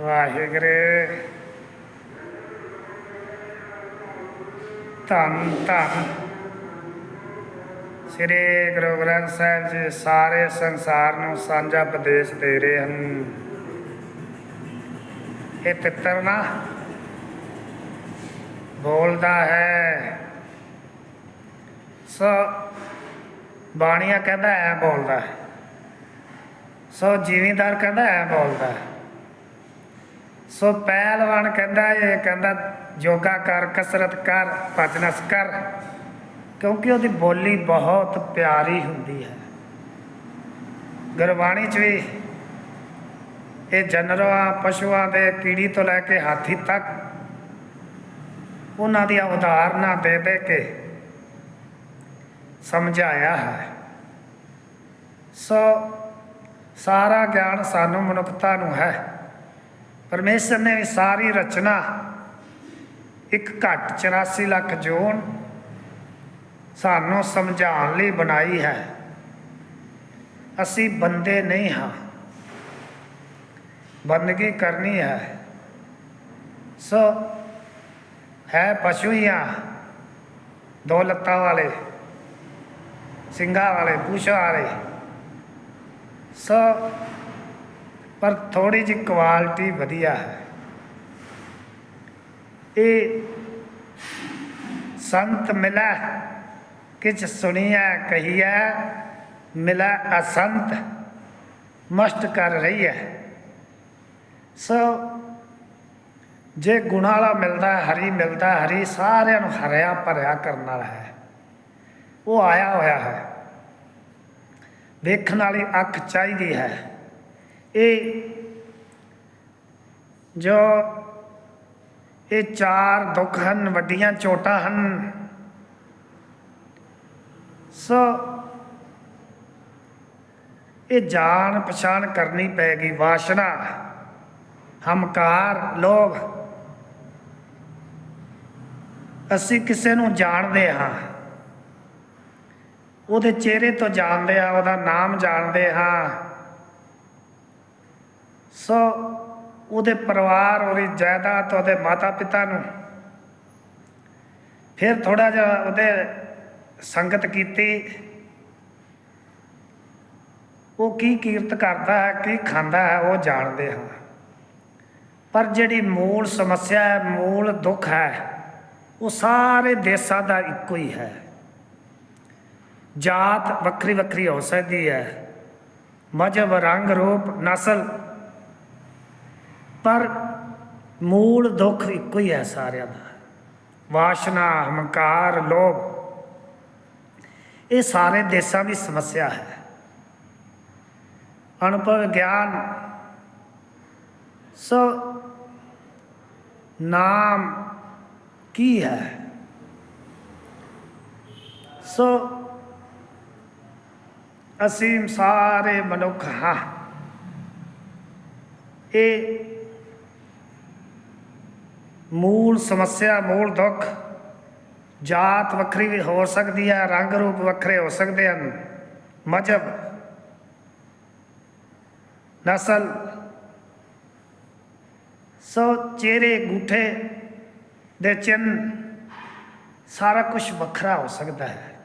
ਵਾਹਿਗੁਰੂ ਧੰਨ ਧੰਨ ਸ੍ਰੀ ਗੁਰੂ ਗ੍ਰੰਥ ਸਾਹਿਬ ਜੀ ਸਾਰੇ ਸੰਸਾਰ ਨੂੰ ਸਾਂਝਾ ਉਪਦੇਸ਼ ਦੇ ਰਹੇ ਹਨ ਇਹ ਤਿੱਤਰ ਨਾ ਬੋਲਦਾ ਹੈ ਸੋ ਬਾਣੀਆਂ ਕਹਿੰਦਾ ਐ ਬੋਲਦਾ ਹੈ। ਸੋ ਜ਼ਿਮੀਂਦਾਰ ਕਹਿੰਦਾ ਐ ਬੋਲਦਾ ਹੈ। ਸੋ ਪਹਿਲਵਾਨ ਕਹਿੰਦਾ ਇਹ ਕਹਿੰਦਾ ਯੋਗਾ ਕਰ, ਕਸਰਤ ਕਰ ਭਜਨਸ ਕਰ। ਕਿਉਂਕਿ ਉਹਦੀ ਬੋਲੀ ਬਹੁਤ ਪਿਆਰੀ ਹੁੰਦੀ ਹੈ। ਗੁਰਬਾਣੀ 'ਚ ਵੀ ਇਹ ਜਾਨਵਰਾਂ ਪਸ਼ੂਆਂ ਦੇ ਕੀੜੀ ਤੋਂ ਲੈ ਕੇ ਹਾਥੀ ਤੱਕ ਉਹਨਾਂ ਦੀਆਂ ਉਦਾਹਰਨਾਂ ਦੇ ਦੇ ਕੇ ਸਮਝਾਇਆ ਹੈ। ਸੋ ਸਾਰਾ ਗਿਆਨ ਸਾਨੂੰ ਮਨੁੱਖਤਾ ਨੂੰ ਹੈ। ਪਰਮੇਸ਼ਰ ਨੇ ਵੀ ਸਾਰੀ ਰਚਨਾ ਇੱਕ ਘੱਟ 84 ਲੱਖ ਜੋਨ ਸਾਨੂੰ ਸਮਝਾਉਣ ਲਈ ਬਣਾਈ ਹੈ। ਅਸੀਂ ਬੰਦੇ ਨਹੀਂ ਹਾਂ। ਬੰਦਗੀ ਕਰਨੀ ਹੈ। ਸੋ ਹੈ ਪਸ਼ੂ ਹੀ ਆ। ਦੋ ਲੱਤਾਂ ਵਾਲੇ, ਸਿੰਘਾਂ ਵਾਲੇ, ਪੂਛਾਂ ਵਾਲੇ। ਸੋ ਪਰ ਥੋੜੀ ਜਿਹੀ ਕੁਆਲਿਟੀ ਵਧੀਆ ਹੈ। ਇਹ ਸੰਤ ਮਿਲਾ, ਕਿਛ ਸੁਣਿਆ ਕਹੀਐ, ਮਿਲਾ ਅਸੰਤ, ਮਸਤ ਕਰ ਰਹੀ ਹੈ ਸੋ ਜੇ ਗੁਣਾ ਵਾਲਾ ਮਿਲਦਾ ਹਰੀ ਮਿਲਦਾ ਹਰੀ ਸਾਰਿਆਂ ਨੂੰ ਹਰਿਆ ਭਰਿਆ ਕਰਨ ਵਾਲਾ ਹੈ। ਉਹ ਆਇਆ ਹੋਇਆ ਹੈ। ਵੇਖਣ ਵਾਲੀ ਅੱਖ ਚਾਹੀਦੀ ਹੈ। ਇਹ ਜੋ ਇਹ ਚਾਰ ਦੁੱਖ ਹਨ, ਵੱਡੀਆਂ ਚੋਟਾਂ ਹਨ, ਸੋ ਇਹ ਜਾਣ ਪਛਾਣ ਕਰਨੀ ਪੈਗੀ, ਵਾਸ਼ਨਾ ਹਮਕਾਰ ਲੋਭ। ਅਸੀਂ ਕਿਸੇ ਨੂੰ ਜਾਣਦੇ ਹਾਂ। ਉਹਦੇ ਚਿਹਰੇ ਤੋਂ ਜਾਣਦੇ ਹਾਂ, ਉਹਦਾ ਨਾਮ ਜਾਣਦੇ ਹਾਂ। ਸੋ ਉਹਦੇ ਪਰਿਵਾਰ, ਉਹਦੀ ਜਾਇਦਾਦ, ਉਹਦੇ ਮਾਤਾ ਪਿਤਾ ਨੂੰ ਫਿਰ ਥੋੜਾ ਜਿਹਾ ਉਹਦੇ ਸੰਗਤ ਕੀਤੀ। ਉਹ ਕੀ ਕੀਰਤ ਕਰਦਾ ਹੈ, ਕੀ ਖਾਂਦਾ ਹੈ, ਉਹ ਜਾਣਦੇ ਹਾਂ। ਪਰ ਜਿਹੜੀ ਮੂਲ ਸਮੱਸਿਆ ਹੈ, ਮੂਲ ਦੁੱਖ ਹੈ, ਉਹ ਸਾਰੇ ਦੇਸ਼ਾਂ ਦਾ ਇੱਕੋ ਹੀ ਹੈ। ਜਾਤ ਵੱਖਰੀ ਵੱਖਰੀ ਹੋ ਸਕਦੀ ਹੈ। ਮਜਬ ਰੰਗ ਰੂਪ ਨਸਲ ਪਰ ਮੂਲ ਦੁੱਖ ਇੱਕੋ ਹੀ ਹੈ ਸਾਰਿਆਂ ਦਾ। ਵਾਸ਼ਨਾ, ਹੰਕਾਰ, ਲੋਭ, ਇਹ ਸਾਰੇ ਦੇਸ਼ਾਂ ਦੀ ਸਮੱਸਿਆ ਹੈ। ਅਨੁਭਵ ਗਿਆਨ, ਸੋ ਨਾਮ ਕੀ ਹੈ? ਸੋ ਅਸੀਂ ਸਾਰੇ ਮਨੁੱਖ ਹਾਂ। ਇਹ ਮੂਲ ਸਮੱਸਿਆ, ਮੂਲ ਦੁੱਖ ਜਾਤ ਵੱਖਰੀ ਵੀ ਹੋ ਸਕਦੀ ਹੈ, ਰੰਗ ਰੂਪ ਵੱਖਰੇ ਹੋ ਸਕਦੇ ਹਨ। ਮਜਬ ਨਸਲ। ਸੋ ਚਿਹਰੇ, ਗੂਠੇ ਦੇ ਚਿੰਨ ਸਾਰਾ ਕੁਝ ਵੱਖਰਾ ਹੋ ਸਕਦਾ ਹੈ।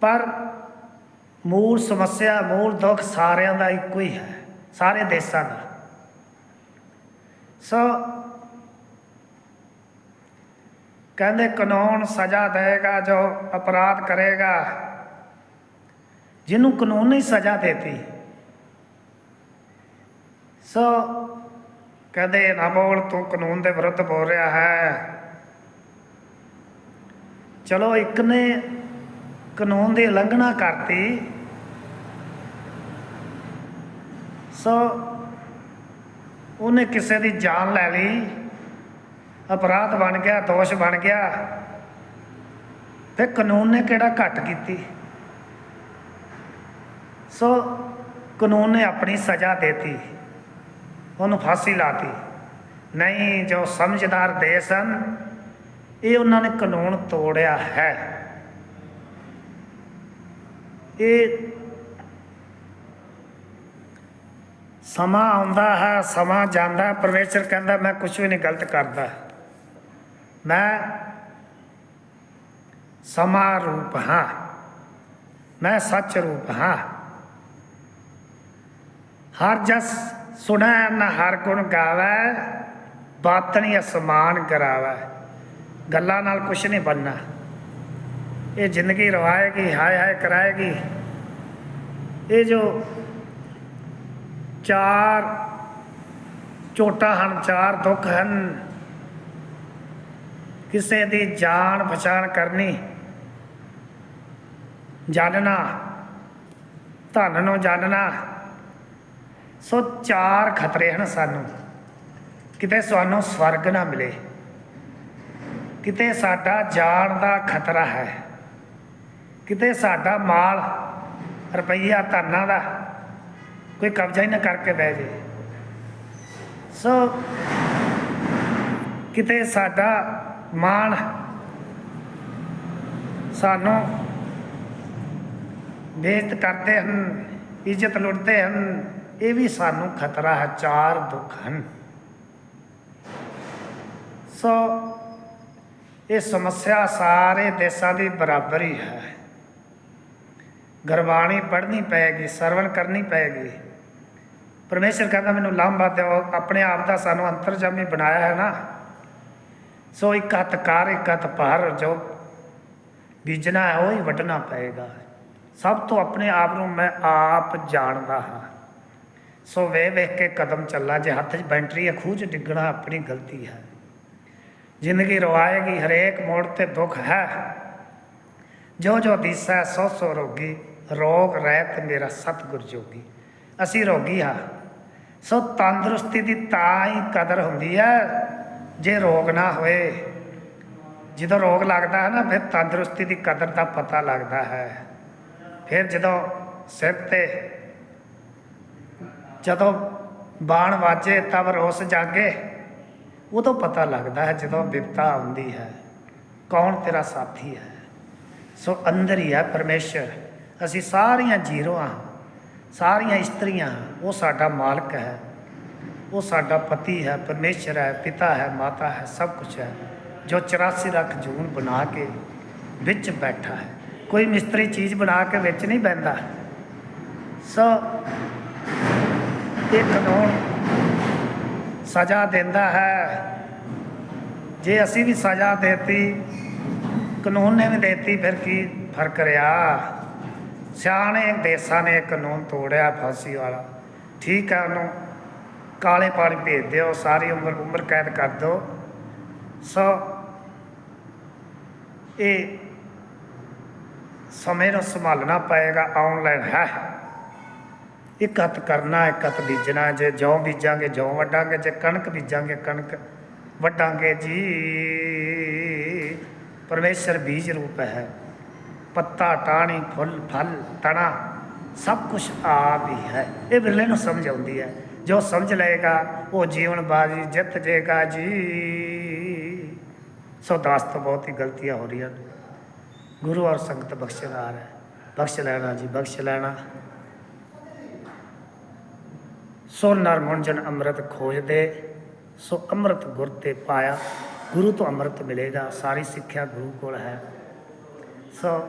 ਪਰ ਮੂਲ ਸਮੱਸਿਆ, ਮੂਲ ਦੁੱਖ ਸਾਰਿਆਂ ਦਾ ਇੱਕੋ ਹੀ ਹੈ, ਸਾਰੇ ਦੇਸ਼ਾਂ ਦਾ। ਸੋ ਕਹਿੰਦੇ ਕਾਨੂੰਨ ਸਜ਼ਾ ਦੇਗਾ, ਜੋ ਅਪਰਾਧ ਕਰੇਗਾ। ਜਿਹਨੂੰ ਕਾਨੂੰਨ ਨੇ ਸਜ਼ਾ ਦੇਤੀ। ਸੋ ਕਹਿੰਦੇ, ਨਾ ਬੋਲ, ਤੂੰ ਕਾਨੂੰਨ ਦੇ ਵਿਰੁੱਧ ਬੋਲ ਰਿਹਾ ਹੈ। ਚਲੋ, ਇੱਕ ਨੇ ਕਾਨੂੰਨ ਦੀ ਉਲੰਘਣਾ ਕਰਤੀ। ਸੋ ਉਹਨੇ ਕਿਸੇ ਦੀ ਜਾਨ ਲੈ ਲਈ। ਅਪਰਾਧ ਬਣ ਗਿਆ ਦੋਸ਼ ਬਣ ਗਿਆ। ਫਿਰ ਕਾਨੂੰਨ ਨੇ ਕਿਹੜਾ ਘੱਟ ਕੀਤੀ? ਸੋ ਕਾਨੂੰਨ ਨੇ ਆਪਣੀ ਸਜ਼ਾ ਦੇਤੀ ਉਹਨੂੰ ਫਾਂਸੀ ਲਾਤੀ। ਨਹੀਂ ਜੋ ਸਮਝਦਾਰ ਦੇਸ਼ ਹਨ ਇਹ ਉਹਨਾਂ ਨੇ ਕਾਨੂੰਨ ਤੋੜਿਆ ਹੈ। ਇਹ ਸਮਾਂ ਆਉਂਦਾ ਹੈ ਸਮਾਂ ਜਾਂਦਾ ਹੈ, ਪਰਮੇਸ਼ਰ ਕਹਿੰਦਾ ਮੈਂ ਕੁਝ ਵੀ ਨਹੀਂ ਗਲਤ ਕਰਦਾ। ਮੈਂ ਸਮਾਂ ਰੂਪ ਹਾਂ। ਮੈਂ ਸੱਚ ਰੂਪ ਹਾਂ। ਹਰ ਜਸ ਸੁਣੈ, ਨਾ ਹਰ ਗੁਣ ਗਾਵੈ ਬਾਤਨੀ ਅਸਮਾਨ ਕਰਾਵੈ। ਗੱਲਾਂ ਨਾਲ ਕੁਛ ਨਹੀਂ ਬਣਨਾ। ਇਹ ਜ਼ਿੰਦਗੀ ਰਵਾਏਗੀ, ਹਾਏ ਹਾਏ ਕਰਾਏਗੀ। ਇਹ ਜੋ ਚਾਰ ਚੋਟਾਂ ਹਨ, ਚਾਰ ਦੁੱਖ ਹਨ ਕਿਸੇ ਦੀ ਜਾਣ ਪਛਾਣ ਕਰਨੀ। ਜਾਣਨਾ ਧਨ ਨੂੰ ਜਾਣਨਾ ਸੋ ਚਾਰ ਖਤਰੇ ਹਨ ਸਾਨੂੰ। ਕਿਤੇ ਸਾਨੂੰ ਸਵਰਗ ਨਾ ਮਿਲੇ। ਕਿਤੇ ਸਾਡਾ ਜਾਣ ਦਾ ਖਤਰਾ ਹੈ। ਕਿਤੇ ਸਾਡਾ ਮਾਲ, ਰੁਪਈਆ ਧਨਾਂ ਦਾ ਕੋਈ ਕਬਜ਼ਾ ਹੀ ਨਾ ਕਰਕੇ ਬਹਿ ਜੇ। ਸੋ ਕਿਤੇ ਸਾਡਾ ਮਾਣ। ਸਾਨੂੰ ਬੇਇੱਜ਼ਤ ਕਰਦੇ ਹਨ, ਇੱਜ਼ਤ ਲੁੱਟਦੇ ਹਨ, ਇਹ ਵੀ ਸਾਨੂੰ ਖਤਰਾ ਹੈ, ਚਾਰ ਦੁੱਖ ਹਨ। ਸੋ ਇਹ ਸਮੱਸਿਆ ਸਾਰੇ ਦੇਸ਼ਾਂ ਦੀ ਬਰਾਬਰ ਹੀ। ਹੈ ਗੁਰਬਾਣੀ ਪੜ੍ਹਨੀ ਪਏਗੀ, ਸਰਵਣ ਕਰਨੀ ਪਏਗੀ। ਪਰਮੇਸ਼ਰ ਕਹਿੰਦਾ, ਮੈਨੂੰ ਲਾਂਭਾ ਦਿਓ, ਆਪਣੇ ਆਪ ਦਾ ਸਾਨੂੰ ਅੰਤਰਜਾਮੀ ਬਣਾਇਆ ਹੈ ਨਾ। ਸੋ ਇੱਕ ਹੱਥ ਕਰ, ਇੱਕ ਹੱਥ ਭਰ ਜੋ ਬੀਜਣਾ ਹੈ, ਉਹ ਹੀ ਵੱਢਣਾ ਪਏਗਾ। ਸਭ ਤੋਂ ਆਪਣੇ ਆਪ ਨੂੰ ਮੈਂ ਆਪ ਜਾਣਦਾ ਹਾਂ। ਸੋ ਵੇ ਵੇਖ ਕੇ ਕਦਮ ਚੱਲਾ, ਜੇ ਹੱਥ 'ਚ ਬੈਂਟਰੀ ਹੈ, ਖੂਹ 'ਚ ਡਿੱਗਣਾ ਆਪਣੀ ਗਲਤੀ ਹੈ। ਜ਼ਿੰਦਗੀ ਰਵਾਏਗੀ ਹਰੇਕ ਮੋੜ ਤੇ ਦੁੱਖ ਹੈ। ਜੋ ਜੋ ਦਿਸੈ, ਸੋ ਸੋ ਰੋਗੀ, ਰੋਗ ਰਹਿਤ ਮੇਰਾ ਸਤਿਗੁਰ ਜੋਗੀ। ਅਸੀਂ ਰੋਗੀ ਹਾਂ। ਸੋ ਤੰਦਰੁਸਤੀ ਦੀ ਤਾਂ ਹੀ ਕਦਰ ਹੁੰਦੀ ਹੈ। ਜੇ ਰੋਗ ਨਾ ਹੋਏ, ਜਦੋਂ ਰੋਗ ਲੱਗਦਾ ਹੈ ਨਾ, ਫਿਰ ਤੰਦਰੁਸਤੀ ਦੀ ਕਦਰ ਦਾ ਪਤਾ ਲੱਗਦਾ ਹੈ। ਫਿਰ ਜਦੋਂ ਸਿਰ ਤੇ ਜਦੋਂ ਬਾਣ ਵਾਜੇ, ਤਬ ਰੋਸ ਜਾਗੇ, ਉਦੋਂ ਪਤਾ ਲੱਗਦਾ ਹੈ ਜਦੋਂ ਵਿਪਤਾ ਆਉਂਦੀ ਹੈ। ਕੌਣ ਤੇਰਾ ਸਾਥੀ ਹੈ? ਸੋ ਅੰਦਰ ਹੀ ਹੈ ਪਰਮੇਸ਼ਰ। ਅਸੀਂ ਸਾਰੀਆਂ ਜੀਰੋਆਂ, ਸਾਰੀਆਂ ਇਸਤਰੀਆਂ, ਉਹ ਸਾਡਾ ਮਾਲਕ ਹੈ। ਉਹ ਸਾਡਾ ਪਤੀ ਹੈ, ਪਰਮੇਸ਼ਰ ਹੈ, ਪਿਤਾ ਹੈ, ਮਾਤਾ ਹੈ, ਸਭ ਕੁਝ ਹੈ, ਜੋ 84 ਲੱਖ ਜੂਨ ਬਣਾ ਕੇ ਵਿੱਚ ਬੈਠਾ ਹੈ। ਕੋਈ ਮਿਸਤਰੀ ਚੀਜ਼ ਬਣਾ ਕੇ ਵਿੱਚ ਨਹੀਂ ਬੈੰਦਾ ਸੋ ਇਹ ਕਾਨੂੰਨ ਸਜ਼ਾ ਦਿੰਦਾ ਹੈ। ਜੇ ਅਸੀਂ ਵੀ ਸਜ਼ਾ ਦੇਤੀ, ਕਾਨੂੰਨ ਨੇ ਵੀ ਦੇਤੀ, ਫਿਰ ਕੀ ਫ਼ਰਕ ਰਿਹਾ? ਸਿਆਣੇ ਦੇਸਾਂ ਨੇ ਇਹ ਕਾਨੂੰਨ ਤੋੜਿਆ ਫਾਂਸੀ ਵਾਲਾ। ਠੀਕ ਹੈ ਉਹਨੂੰ। ਕਾਲੇ ਪਾਣੀ ਭੇਜ ਦਿਓ, ਸਾਰੀ ਉਮਰ ਉਮਰ ਕੈਦ ਕਰ ਦਿਓ। ਸੋ ਇਹ ਸਮੇਂ ਨੂੰ ਸੰਭਾਲਣਾ ਪਏਗਾ ਆਨਲਾਈਨ ਹੈ। ਇੱਕ ਹੱਥ ਕਰਨਾ, ਇੱਕ ਹੱਥ ਬੀਜਣਾ, ਜੇ ਜੌਂ ਬੀਜਾਂਗੇ ਜੌਂ ਵੱਢਾਂਗੇ, ਜੇ ਕਣਕ ਬੀਜਾਂਗੇ, ਕਣਕ ਵੱਢਾਂਗੇ ਜੀ। ਪਰਮੇਸ਼ਰ ਬੀਜ ਰੂਪ ਹੈ। ਪੱਤਾ ਟਾਣੀ ਫੁੱਲ, ਫਲ, ਤਣਾ। ਸਭ ਕੁਝ ਆਪ ਹੀ ਹੈ। ਇਹ ਵਿਰਲੇ ਨੂੰ ਸਮਝ ਆਉਂਦੀ ਹੈ। ਜੋ ਸਮਝ ਲਏਗਾ, ਉਹ ਜੀਵਨ ਬਾਜੀ ਜਿੱਤ ਜੇਗਾ ਜੀ। ਸੋ ਦਾਸ ਤੋਂ ਬਹੁਤ ਹੀ ਗਲਤੀਆਂ ਹੋ ਰਹੀਆਂ ਨੇ। ਗੁਰੂ ਔਰ ਸੰਗਤ ਬਖਸ਼ਦਾਰ ਹੈ। ਬਖਸ਼ ਲੈਣਾ ਜੀ, ਬਖਸ਼ ਲੈਣਾ। ਸੋ ਨਰ ਮੁੰਜਨ ਅੰਮ੍ਰਿਤ ਖੋਜਦੇ, ਸੋ ਅੰਮ੍ਰਿਤ ਗੁਰ ਤੇ ਪਾਇਆ। ਗੁਰੂ ਤੋਂ ਅੰਮ੍ਰਿਤ ਮਿਲੇਗਾ। ਸਾਰੀ ਸਿੱਖਿਆ ਗੁਰੂ ਕੋਲ ਹੈ। ਸੋ